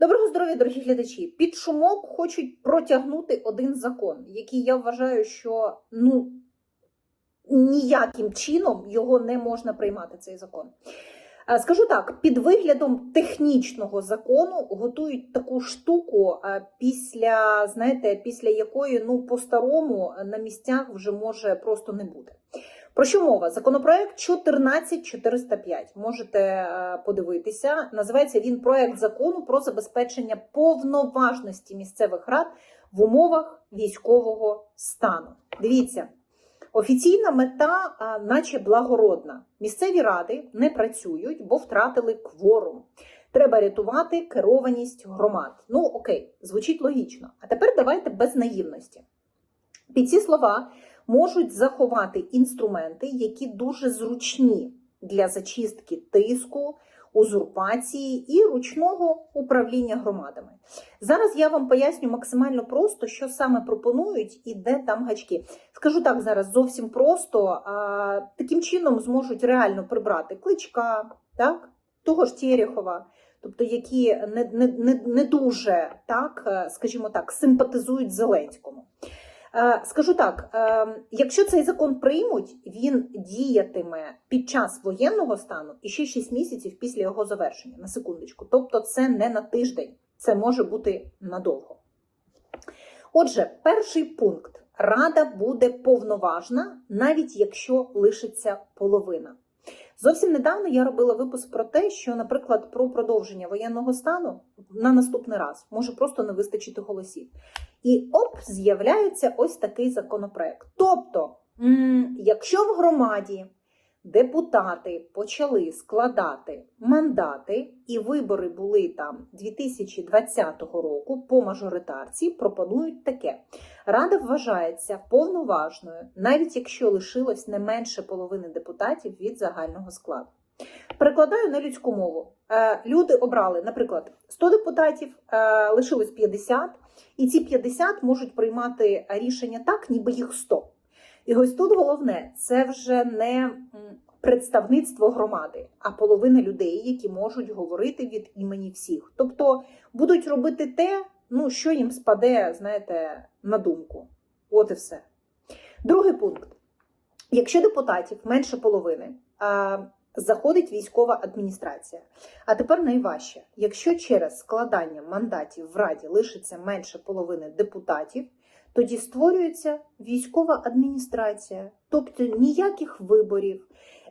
Доброго здоров'я, дорогі глядачі. Під шумок хочуть протягнути один закон, який я вважаю, що ну ніяким чином його не можна приймати. Цей закон. Е, Скажу так, під виглядом технічного закону готують таку штуку, е, після знаєте, після якої ну по-старому на місцях вже може просто не бути. Про що мова? Законопроект 14405. Можете е, подивитися. Називається він проект закону про забезпечення повноважності місцевих рад в умовах військового стану. Дивіться, офіційна мета, наче благородна. Місцеві ради не працюють, бо втратили кворум. Треба рятувати керованість громад. Ну окей, звучить логічно. А тепер давайте без наївності. Під ці слова можуть заховати інструменти, які дуже зручні для зачистки тиску, узурпації і ручного управління громадами. Зараз я вам поясню максимально просто, що саме пропонують і де там гачки. Скажу так зараз зовсім просто. А, таким чином зможуть реально прибрати кличка, так, того ж Терехова, тобто які не, не, не, не дуже так, е, скажімо так, симпатизують Зеленському. Е, Скажу так: е, якщо цей закон приймуть, він діятиме під час воєнного стану і ще 6 місяців після його завершення, на секундочку. Тобто, це не на тиждень, це може бути надовго. Отже, перший пункт: Рада буде повноважна, навіть якщо лишиться половина. Зовсім недавно я робила випуск про те, що, наприклад, про продовження воєнного стану на наступний раз може просто не вистачити голосів. І оп, з'являється ось такий законопроект. Тобто, якщо в громаді депутати почали складати мандати, і вибори були там 2020 року по мажоритарці, пропонують таке: Рада вважається повноважною, навіть якщо лишилось не менше половини депутатів від загального складу. Перекладаю на людську мову. Е, Люди обрали, наприклад, 100 депутатів, е, лишилось 50, і ці 50 можуть приймати рішення так, ніби їх 100. І ось тут головне це вже не представництво громади, а половина людей, які можуть говорити від імені всіх. Тобто будуть робити те, ну що їм спаде, знаєте, на думку. От і все. Другий пункт: якщо депутатів менше половини. Заходить військова адміністрація. А тепер найважче: якщо через складання мандатів в раді лишиться менше половини депутатів, тоді створюється військова адміністрація, тобто ніяких виборів,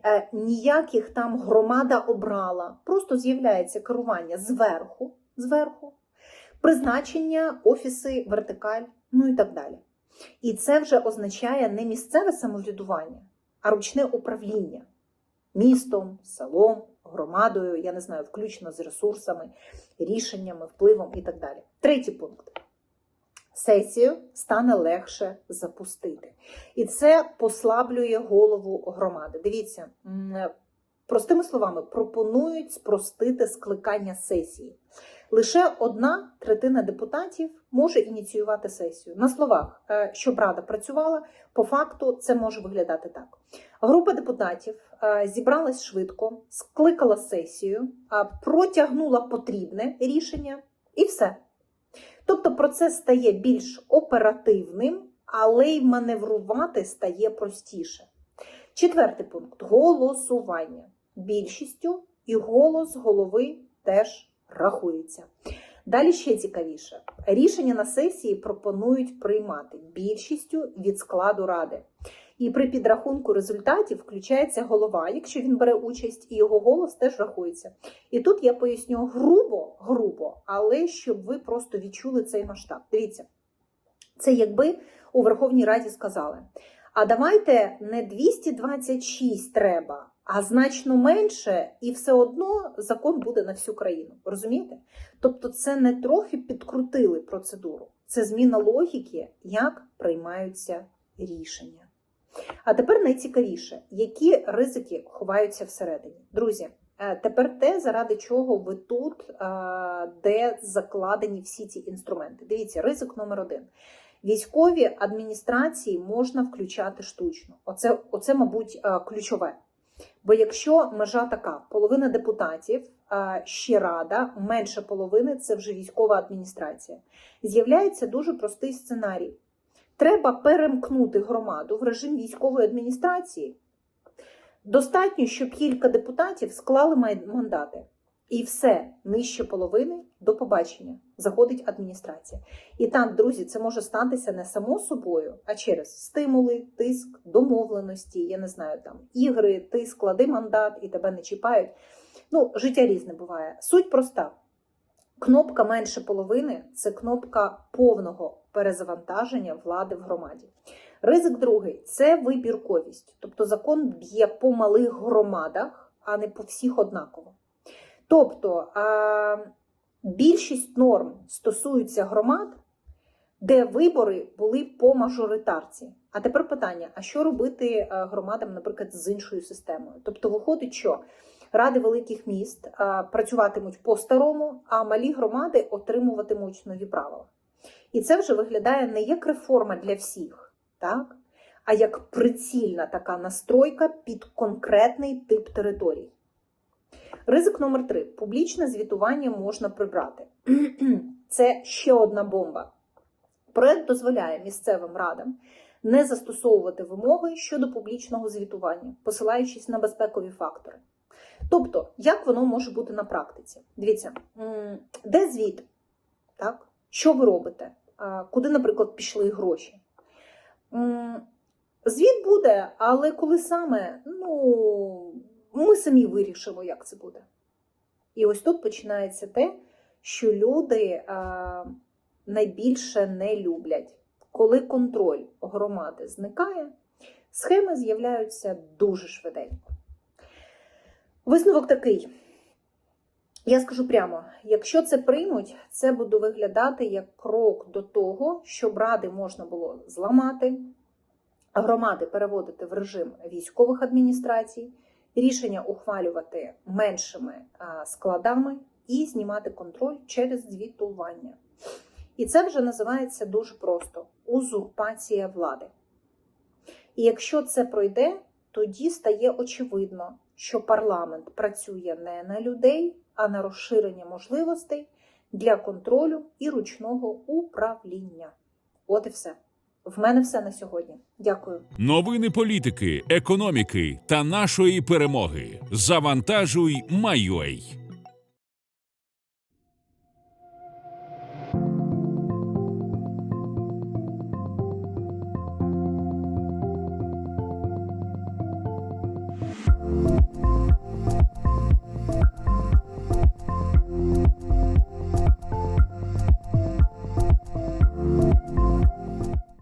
е, ніяких там громада обрала, просто з'являється керування зверху, зверху, призначення, офіси, вертикаль, ну і так далі. І це вже означає не місцеве самоврядування, а ручне управління містом, селом, громадою, я не знаю, включно з ресурсами, рішеннями, впливом і так далі. Третій пункт. Сесію стане легше запустити. І це послаблює голову громади. Дивіться, простими словами, пропонують спростити скликання сесії. Лише одна третина депутатів може ініціювати сесію. На словах, е, щоб рада працювала, по факту це може виглядати так. Група депутатів е, зібралась швидко, скликала сесію, а, протягнула потрібне рішення і все. Тобто процес стає більш оперативним, але й маневрувати стає простіше. Четвертий пункт голосування. Більшістю і голос голови теж рахується. Далі ще цікавіше: рішення на сесії пропонують приймати більшістю від складу ради. І при підрахунку результатів включається голова, якщо він бере участь, і його голос теж рахується. І тут я поясню грубо, грубо, але щоб ви просто відчули цей масштаб. Дивіться, це якби у Верховній Раді сказали: а давайте не 226 треба, а значно менше, і все одно закон буде на всю країну. Розумієте? Тобто, це не трохи підкрутили процедуру, це зміна логіки, як приймаються рішення. А тепер найцікавіше, які ризики ховаються всередині. Друзі, тепер те, заради чого ви тут, е, де закладені всі ці інструменти. Дивіться, ризик номер один. Військові адміністрації можна включати штучно. Оце, оце мабуть, е, ключове. Бо якщо межа така, половина депутатів, ще рада, менше половини це вже військова адміністрація, з'являється дуже простий сценарій. Треба перемкнути громаду в режим військової адміністрації. Достатньо, щоб кілька депутатів склали мандати. І все нижче половини до побачення заходить адміністрація. І так, друзі, це може статися не само собою, а через стимули, тиск, домовленості, я не знаю, там ігри, ти склади мандат і тебе не чіпають. Ну, життя різне буває. Суть проста. Кнопка менше половини це кнопка повного перезавантаження влади в громаді. Ризик другий це вибірковість. Тобто закон б'є по малих громадах, а не по всіх однаково. Тобто більшість норм стосуються громад, де вибори були по мажоритарці. А тепер питання: а що робити е, громадам, наприклад, з іншою системою? Тобто, виходить, що ради великих міст працюватимуть по-старому, а малі громади отримуватимуть нові правила. І це вже виглядає не як реформа для всіх, так? а як прицільна така настройка під конкретний тип територій. Ризик номер три: публічне звітування можна прибрати. Це ще одна бомба. Проект дозволяє місцевим радам не застосовувати вимоги щодо публічного звітування, посилаючись на безпекові фактори. Тобто, як воно може бути на практиці? Дивіться, де звіт? Так? Що ви робите? Куди, наприклад, пішли гроші? Звіт буде, але коли саме, ну, ми самі вирішимо, як це буде. І ось тут починається те, що люди найбільше не люблять. Коли контроль громади зникає, схеми з'являються дуже швиденько. Висновок такий. Я скажу прямо: якщо це приймуть, це буде виглядати як крок до того, щоб ради можна було зламати, громади переводити в режим військових адміністрацій, рішення ухвалювати меншими складами і знімати контроль через звітування. І це вже називається дуже просто узурпація влади. І якщо це пройде, тоді стає очевидно, що парламент працює не на людей, а на розширення можливостей для контролю і ручного управління. От і все. В мене все на сьогодні. Дякую. Новини політики, економіки та нашої перемоги. Завантажуй, майой.